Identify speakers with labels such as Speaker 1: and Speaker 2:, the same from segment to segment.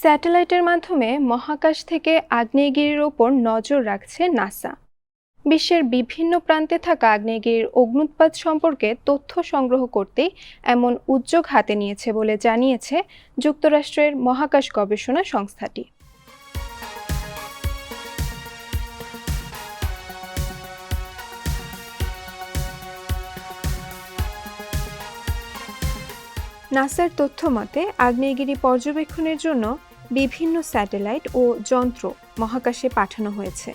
Speaker 1: স্যাটেলাইটের মাধ্যমে মহাকাশ থেকে আগ্নেয়গিরির ওপর নজর রাখছে নাসা। বিশ্বের বিভিন্ন প্রান্তে থাকা আগ্নেয়গিরির অগ্নুৎপাত সম্পর্কে তথ্য সংগ্রহ করতেই এমন উদ্যোগ হাতে নিয়েছে বলে জানিয়েছে যুক্তরাষ্ট্রের মহাকাশ গবেষণা সংস্থাটি। নাসার তথ্য মতে, আগ্নেয়গিরি পর্যবেক্ষণের জন্য বিভিন্ন স্যাটেলাইট ও যন্ত্র মহাকাশে পাঠানো হয়েছে।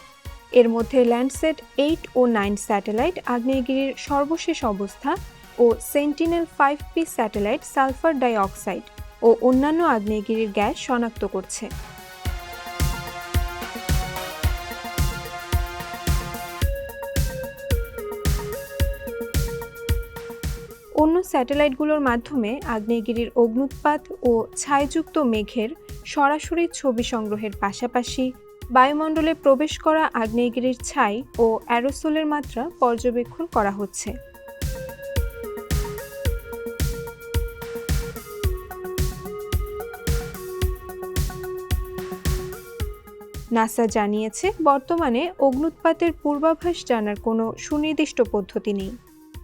Speaker 1: এর মধ্যে ল্যান্ডসেট এইট ও নাইন স্যাটেলাইট, আগ্নেয়গিরির সর্বশেষ অবস্থা ও Sentinel five P satellite sulphur dioxide ও অন্যান্য আগ্নেয়গিরির গ্যাস শনাক্ত করছে। অন্য স্যাটেলাইটগুলোর মাধ্যমে আগ্নেয়গিরির অগ্নুৎপাত ও ছায়াযুক্ত মেঘের সরাসরি ছবি সংগ্রহের পাশাপাশি বায়ুমণ্ডলে প্রবেশ করা আগ্নেয়গিরির ছাই ও অ্যারোসোলের মাত্রা পর্যবেক্ষণ করা হচ্ছে। নাসা জানিয়েছে, বর্তমানে অগ্নুৎপাতের পূর্বাভাস জানার কোনো সুনির্দিষ্ট পদ্ধতি নেই।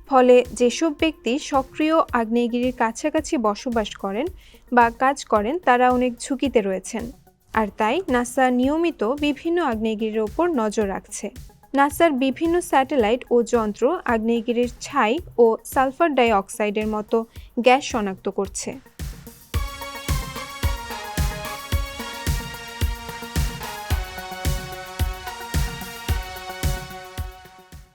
Speaker 1: ফলে যেসব ব্যক্তি সক্রিয় আগ্নেয়গিরির কাছাকাছি বসবাস করেন বা কাজ করেন, তারা অনেক ঝুঁকিতে রয়েছেন। আর তাই নাসা নিয়মিত বিভিন্ন আগ্নেয়গিরির ওপর নজর রাখছে। নাসার বিভিন্ন স্যাটেলাইট ও যন্ত্র আগ্নেয়গিরির ছাই ও সালফার ডাই অক্সাইডের মতো গ্যাস শনাক্ত করছে।